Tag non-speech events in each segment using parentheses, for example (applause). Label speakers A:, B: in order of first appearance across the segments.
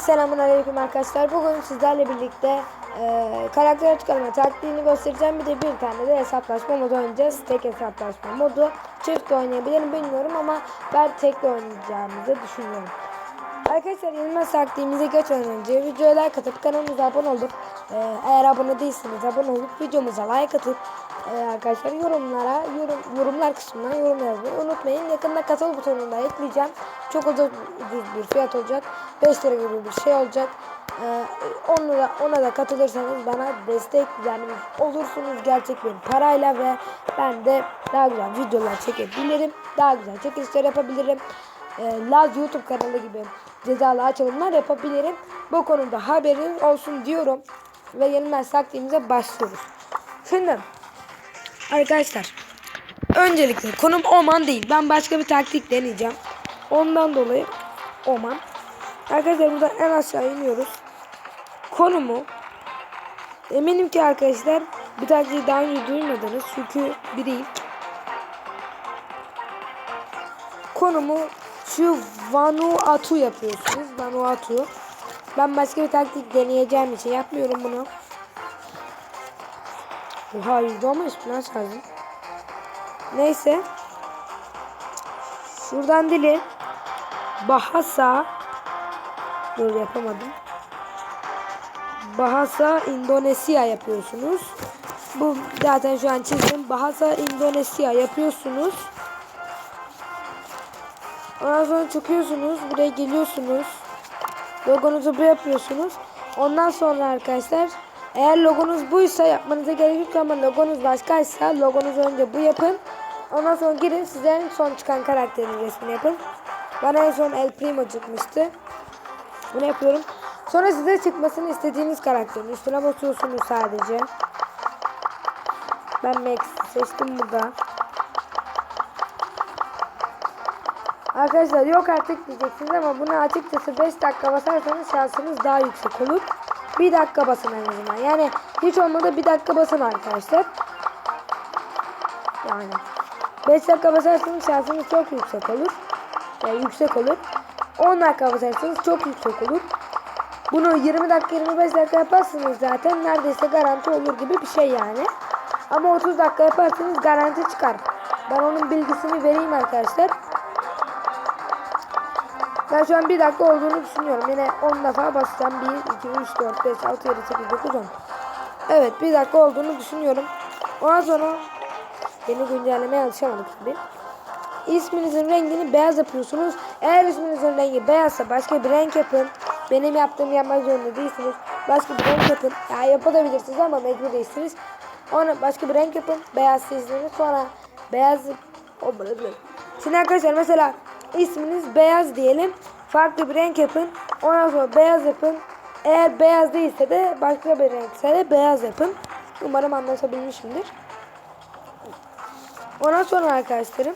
A: selamun aleyküm arkadaşlar. Bugün sizlerle birlikte e, karakter çıkarma taktiğini göstereceğim. Bir de bir tane de hesaplaşma modu oynayacağız. Tek hesaplaşma modu. Çift de oynayabilirim bilmiyorum ama ben tek de oynayacağımızı düşünüyorum. Arkadaşlar yenilmez taktiğimize geçmeden önce videoya like atıp kanalımıza abone olup e, eğer abone değilseniz abone olup videomuza like atıp e, arkadaşlar yorumlara yorum, yorumlar kısmına yorum yazmayı unutmayın. Yakında katıl butonunu da ekleyeceğim. Çok ucuz bir fiyat olacak. 5 lira gibi bir şey olacak. E, onu da, ona da katılırsanız bana destek yani olursunuz gerçek bir parayla ve ben de daha güzel videolar çekebilirim. Daha güzel çekilişler yapabilirim e, Laz YouTube kanalı gibi cezalı açılımlar yapabilirim. Bu konuda haberiniz olsun diyorum. Ve yenilmez taktiğimize başlıyoruz. Şimdi arkadaşlar öncelikle konum Oman değil. Ben başka bir taktik deneyeceğim. Ondan dolayı Oman. Arkadaşlar burada en aşağı iniyoruz. Konumu eminim ki arkadaşlar bir taktiği daha önce duymadınız. Çünkü biriyim. konumu şu Vanuatu yapıyorsunuz. Vanuatu. Ben başka bir taktik deneyeceğim için yapmıyorum bunu. Oha yüzde olmuş lan şarjım. Neyse. Şuradan dili. Bahasa. Dur yapamadım. Bahasa Endonezya yapıyorsunuz. Bu zaten şu an çizdim. Bahasa Endonezya yapıyorsunuz. Ondan sonra çıkıyorsunuz. Buraya geliyorsunuz. Logonuzu bu yapıyorsunuz. Ondan sonra arkadaşlar eğer logonuz buysa yapmanıza gerek yok ama logonuz başkaysa logonuzu önce bu yapın. Ondan sonra girin size en son çıkan karakterin resmini yapın. Bana en son El Primo çıkmıştı. Bunu yapıyorum. Sonra size çıkmasını istediğiniz karakterin üstüne basıyorsunuz sadece. Ben Max seçtim burada. Arkadaşlar yok artık diyeceksiniz ama bunu açıkçası 5 dakika basarsanız şansınız daha yüksek olur. 1 dakika basın en azından. Yani hiç olmadı 1 dakika basın arkadaşlar. Yani 5 dakika basarsanız şansınız çok yüksek olur. Yani yüksek olur. 10 dakika basarsanız çok yüksek olur. Bunu 20 dakika 25 dakika yaparsınız zaten neredeyse garanti olur gibi bir şey yani. Ama 30 dakika yaparsanız garanti çıkar. Ben onun bilgisini vereyim arkadaşlar. Ben şu an bir dakika olduğunu düşünüyorum. Yine 10 defa basacağım. 1, 2, 3, 4, 5, 6, 7, 8, 9, 10. Evet bir dakika olduğunu düşünüyorum. Ondan sonra yeni güncellemeye alışamadık tabi. İsminizin rengini beyaz yapıyorsunuz. Eğer isminizin rengi beyazsa başka bir renk yapın. Benim yaptığım yapmak zorunda değilsiniz. Başka bir renk yapın. Ya yapabilirsiniz ama mecbur değilsiniz. Ona başka bir renk yapın. Beyaz sizleri sonra beyaz o böyle. Şimdi arkadaşlar mesela isminiz beyaz diyelim. Farklı bir renk yapın. Ondan sonra beyaz yapın. Eğer beyaz değilse de başka bir renkse de beyaz yapın. Umarım anlatabilmişimdir. Ondan sonra arkadaşlarım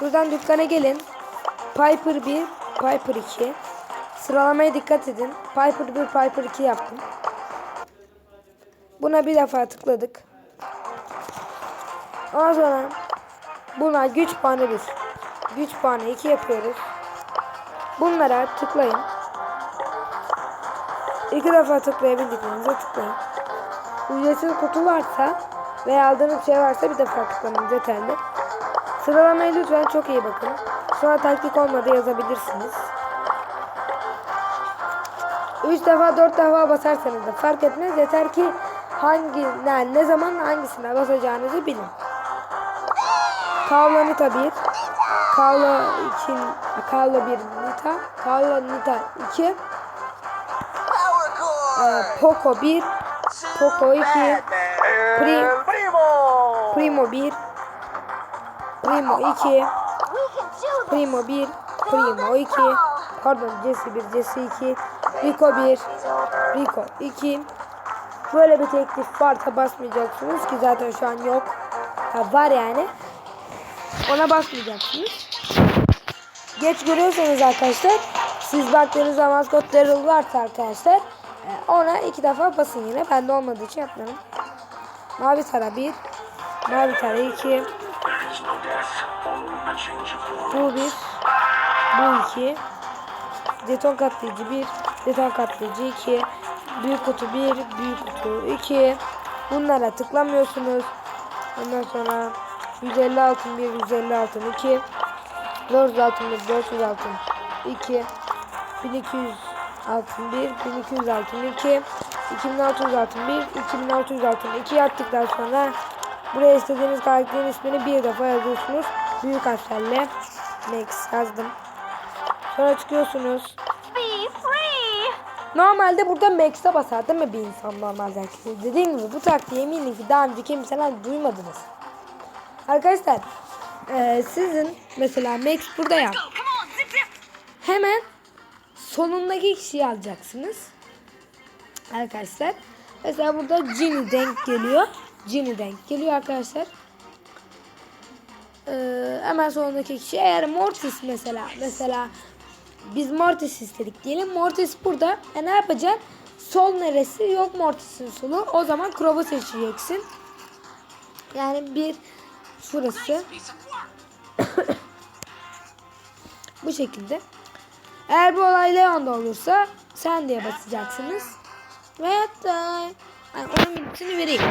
A: buradan dükkana gelin. Piper 1, Piper 2. Sıralamaya dikkat edin. Piper 1, Piper 2 yaptım. Buna bir defa tıkladık. Ondan sonra buna güç puanı 1. Güç puanı 2 yapıyoruz. Bunlara tıklayın. İki defa tıklayabildiklerinize tıklayın. Ücretsiz kutu varsa veya aldığınız şey varsa bir defa tıklamanız yeterli. Sıralamaya lütfen çok iyi bakın. Sonra taktik olmadı yazabilirsiniz. Üç defa dört defa basarsanız da fark etmez. Yeter ki hangi ne, ne zaman hangisine basacağınızı bilin. Kavla Nita 1 Kavla 2 Kavla 1 Nita Kavla Nita 2 e, Poco 1 Poco 2 Prim, Primo 1 Primo 2 Primo 1 Primo 2 Pardon Jesse 1 Jesse 2 Rico 1 Rico 2 Böyle bir teklif varsa basmayacaksınız ki zaten şu an yok. Ha, var yani. Ona basmayacaksınız. Geç görüyorsanız arkadaşlar siz baktığınızda maskot Daryl varsa arkadaşlar e, ona iki defa basın yine. Bende olmadığı için yapmıyorum. Mavi tara 1 Mavi tara 2 Bu 1 Bu 2 Jeton katlayıcı 1 Jeton katlayıcı 2. Büyük kutu 1. Büyük kutu 2. Bunlara tıklamıyorsunuz. Ondan sonra 150 altın 1. 150 altın 2. 400 altın 1. 400 altın 2. 1200 altın 1. 1200 altın 2. 2600 altın 1. 2600 altın 2 yaptıktan sonra buraya istediğiniz karakterin ismini bir defa yazıyorsunuz. Büyük harflerle Max yazdım. Sonra çıkıyorsunuz. Normalde burada Max'e basar değil mi bir insan normalde? Dediğim gibi bu taktiği eminim ki daha önce kimseler duymadınız. Arkadaşlar eee, sizin mesela Max burada ya hemen sonundaki kişiyi alacaksınız. Arkadaşlar mesela burada Ginny denk geliyor. Ginny denk geliyor arkadaşlar. Ee, hemen sonundaki kişi eğer Mortis mesela mesela biz Mortis istedik diyelim. Mortis burada. E ne yapacaksın? Sol neresi? Yok Mortis'in solu. O zaman Crow'u seçeceksin. Yani bir şurası. Bu şekilde. Eğer bu olay Leon'da olursa sen diye basacaksınız. Ve hatta yani onun bilgisini vereyim.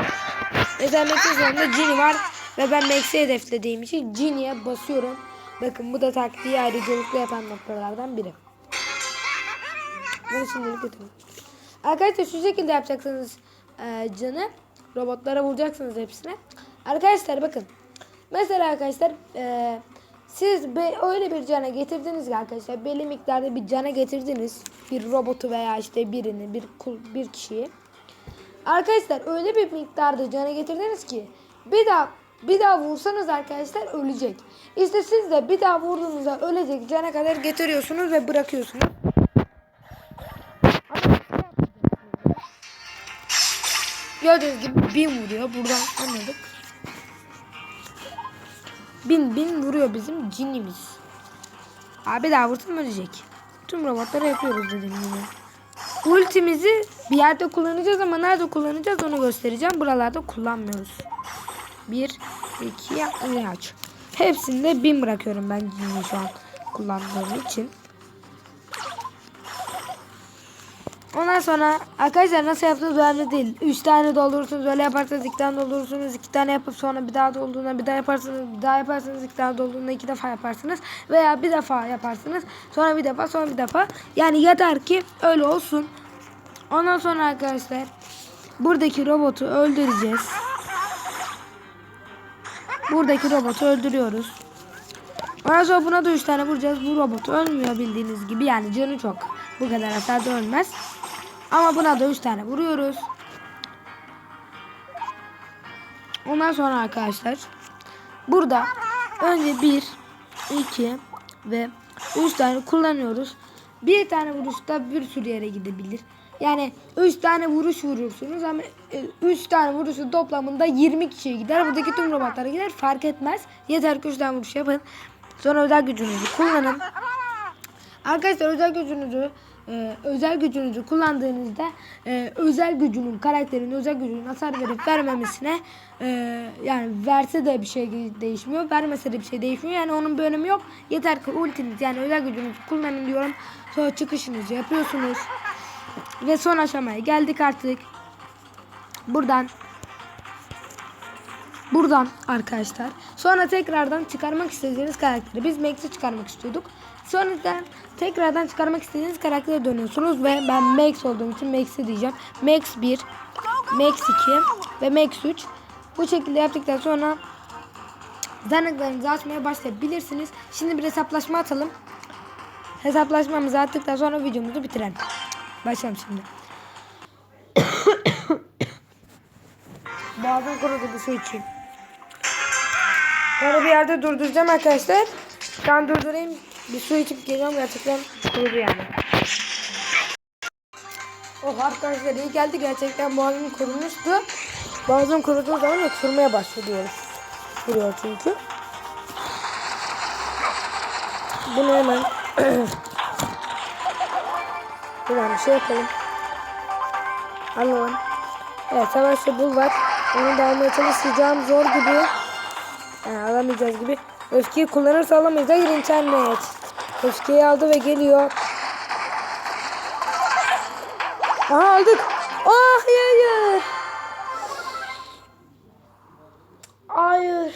A: Mesela Max'in sonunda Ginny var ve ben Max'i hedeflediğim için Ginny'ye basıyorum. Bakın bu da taktiği ayrıcalıklı yapan noktalardan biri. Bunu şimdilik götürün. Arkadaşlar şu şekilde yapacaksınız e, canı. Robotlara vuracaksınız hepsine. Arkadaşlar bakın. Mesela arkadaşlar e, siz be, öyle bir cana getirdiniz ki arkadaşlar belli miktarda bir cana getirdiniz. Bir robotu veya işte birini, bir bir kişiyi. Arkadaşlar öyle bir miktarda cana getirdiniz ki bir daha bir daha vursanız arkadaşlar ölecek. İşte siz de bir daha vurduğunuzda ölecek cana kadar getiriyorsunuz ve bırakıyorsunuz. Gördüğünüz gibi bin vuruyor. Buradan anladık. Bin bin vuruyor bizim cinimiz. Abi daha vursam ölecek. Tüm robotları yapıyoruz dediğim gibi. Ultimizi bir yerde kullanacağız ama nerede kullanacağız onu göstereceğim. Buralarda kullanmıyoruz. 1, 2, 3. Hepsinde bin bırakıyorum ben cini şu an kullandığım için. Ondan sonra arkadaşlar nasıl yaptığınız önemli değil. 3 tane doldurursunuz öyle yaparsanız 2 tane doldurursunuz 2 tane yapıp sonra bir daha dolduğunda bir daha yaparsınız bir daha yaparsınız 2 tane dolduğunda 2 defa yaparsınız veya bir defa yaparsınız sonra bir defa sonra bir defa yani yeter ki öyle olsun. Ondan sonra arkadaşlar buradaki robotu öldüreceğiz. Buradaki robotu öldürüyoruz. Ondan sonra buna da 3 tane vuracağız. Bu robot ölmüyor bildiğiniz gibi. Yani canı çok. Bu kadar hasarda ölmez. Ama buna da 3 tane vuruyoruz. Ondan sonra arkadaşlar burada önce 1 2 ve 3 tane kullanıyoruz. Bir tane vuruşta bir sürü yere gidebilir. Yani 3 tane vuruş vurursunuz ama 3 tane vuruşun toplamında 20 kişiye gider. Buradaki tüm robotlara gider fark etmez. Yeter ki 3 tane vuruş yapın. Sonra özel gücünüzü kullanın. Arkadaşlar özel gücünüzü e, özel gücünüzü kullandığınızda e, özel gücünün karakterin özel gücünün hasar verip vermemesine e, yani verse de bir şey değişmiyor vermese de bir şey değişmiyor yani onun bir önemi yok yeter ki ultiniz yani özel gücünüzü kullanın diyorum sonra çıkışınızı yapıyorsunuz ve son aşamaya geldik artık buradan Buradan arkadaşlar. Sonra tekrardan çıkarmak istediğiniz karakteri. Biz Max'i çıkarmak istiyorduk. Sonradan tekrardan çıkarmak istediğiniz karaktere dönüyorsunuz. Ve ben Max olduğum için Max'i diyeceğim. Max 1, Max 2 ve Max 3. Bu şekilde yaptıktan sonra zanıklarınızı açmaya başlayabilirsiniz. Şimdi bir hesaplaşma atalım. Hesaplaşmamızı attıktan sonra videomuzu bitirelim. Başlayalım şimdi. (coughs) Boğazım kurudu bir su içeyim. Böyle bir yerde durduracağım arkadaşlar. Ben durdurayım. Bir su içip geliyorum gerçekten kurudu yani. Oh arkadaşlar iyi geldi gerçekten boğazım kurumuştu. Boğazım kuruduğu zaman oturmaya başlıyoruz. Kuruyor çünkü. Bunu hemen Buradan (clears throat) bir şey yapalım. Alalım. Evet savaşçı bul var. Onu da almaya çalışacağım. Zor gibi. Yani alamayacağız gibi. Öfkeyi kullanırsa alamayız. Hayır internet. Öfkeyi aldı ve geliyor. Aha aldık. Ah hayır. Hayır.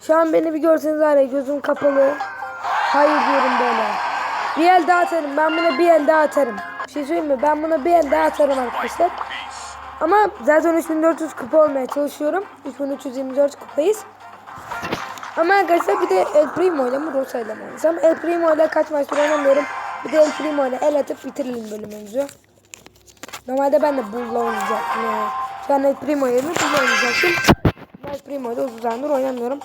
A: Şu an beni bir görseniz var gözüm kapalı. Hayır diyorum böyle. Bir el daha atarım. Ben buna bir el daha atarım. Bir şey söyleyeyim mi? Ben buna bir el daha atarım arkadaşlar. Ama zaten 3400 kupa olmaya çalışıyorum. 3324 kupayız. Ama arkadaşlar bir de El Primo ile mi Rosa ile mi oynayacağım? El Primo ile kaç maçtır oynamıyorum. Bir de El Primo ile el atıp bitirelim bölümümüzü. Normalde ben de Bull'la oynayacaktım yani. Şu an El Primo yerine Bull'la oynayacaktım. El Primo ile uzun zamandır oynamıyorum.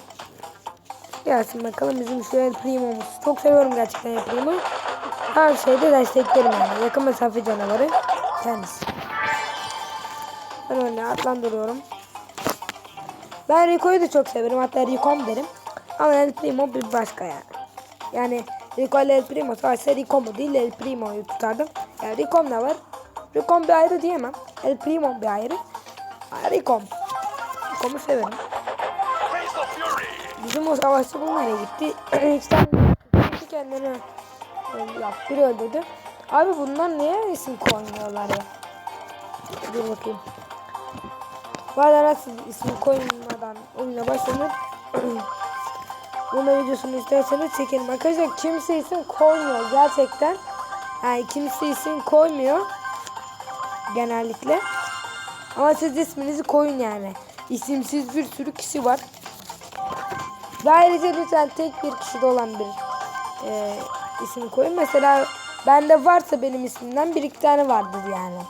A: Gelsin bakalım bizim şu El Primo'muz. Çok seviyorum gerçekten El Primo'yu. Her şeyde desteklerim yani. Yakın mesafe canavarı kendisi. Ben öyle adlandırıyorum. Ben Rico'yu da çok severim. Hatta Rico'm derim. Ama El Primo bir başka yani. Yani Rico El Primo savaşsa Rico mu değil El Primo'yu tutardım. Yani Rico'm da var. Rico'm bir ayrı diyemem. El Primo bir ayrı. Rico'm. Rico'mu severim. Bizim o savaşçı bu nereye gitti? İki tane gitti kendini. Yok, biri öldürdü. Abi bunlar niye isim koymuyorlar ya? Dur bakayım. Valla nasıl isim koymadan oyuna başlanır. (clears throat) Bunun videosunu isterseniz çekelim. Arkadaşlar kimse isim koymuyor gerçekten. Yani kimse isim koymuyor. Genellikle. Ama siz isminizi koyun yani. İsimsiz bir sürü kişi var. Ve ayrıca lütfen tek bir kişide olan bir e, isim koyun. Mesela bende varsa benim ismimden bir iki tane vardır yani.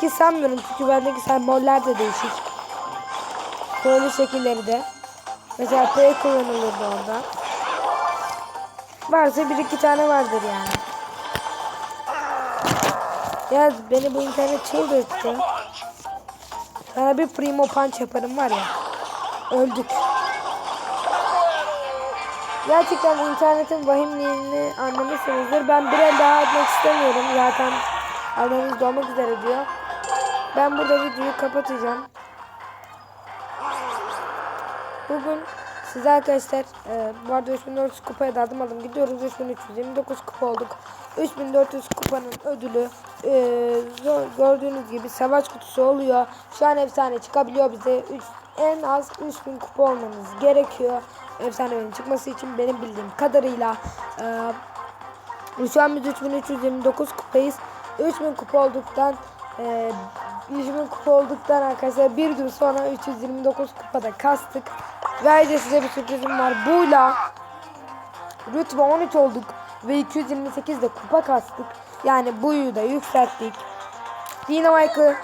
A: Ki sanmıyorum çünkü bendeki semboller de değişik. Böyle şekilleri de. Mesela P kullanılırdı orada. Varsa bir iki tane vardır yani. Ya beni bu internet çıldırttı. Sana bir primo punch yaparım var ya. Öldük. Gerçekten internetin vahimliğini anlamışsınızdır. Ben bir el daha atmak istemiyorum. Zaten adamımız doğmak üzere diyor. Ben burada videoyu kapatacağım. Bugün size arkadaşlar e, bu arada 3400 kupaya da adım aldım gidiyoruz. 3329 kupa olduk. 3400 kupanın ödülü e, gördüğünüz gibi savaş kutusu oluyor. Şu an efsane çıkabiliyor bize. Üç- en az 3000 kupa olmanız gerekiyor. Efsanenin çıkması için benim bildiğim kadarıyla e, şu an biz 3329 kupayız. 3000 kupa olduktan e, 3000 kupa olduktan arkadaşlar bir gün sonra 329 kupada kastık. Ve ayrıca size bir sürprizim var. Buyla rütbe 13 olduk ve 228 de kupa kastık. Yani buyu da yükselttik. Dynamite'ı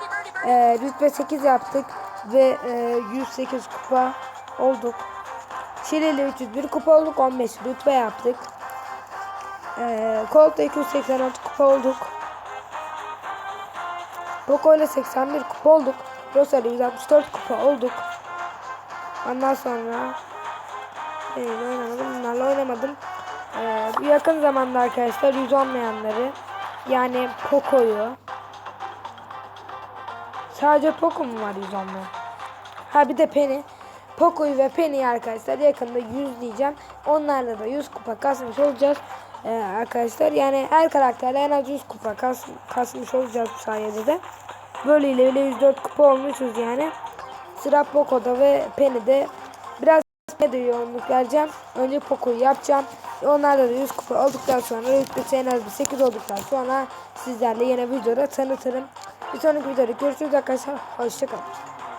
A: e, rütbe 8 yaptık ve e, 108 kupa olduk. Şili ile 301 kupa olduk. 15 rütbe yaptık. E, Colt'ta 286 kupa olduk. Poco ile 81 kupa olduk. Rosa ile 164 kupa olduk. Ondan sonra Neyle oynamadım. Bunlarla oynamadım. Ee, bir yakın zamanda arkadaşlar yüz olmayanları yani Poco'yu sadece Poco mu var yüz olmayan? Ha bir de Penny. Poco'yu ve Penny'yi arkadaşlar yakında yüzleyeceğim. Onlarla da 100 kupa kasmış olacağız. Ee, arkadaşlar yani her karakterle en az 100 kupa kas, kasmış olacağız bu sayede de. Böyleyle bile 104 kupa olmuşuz yani. Sıra Poco'da ve Penny'de biraz de yoğunluk vereceğim. Önce Poco'yu yapacağım. Onlarla da 100 kupa olduktan sonra rütbesi en az bir 8 olduktan sonra sizlerle yine videoda tanıtırım. Bir sonraki videoda görüşürüz arkadaşlar. Hoşçakalın.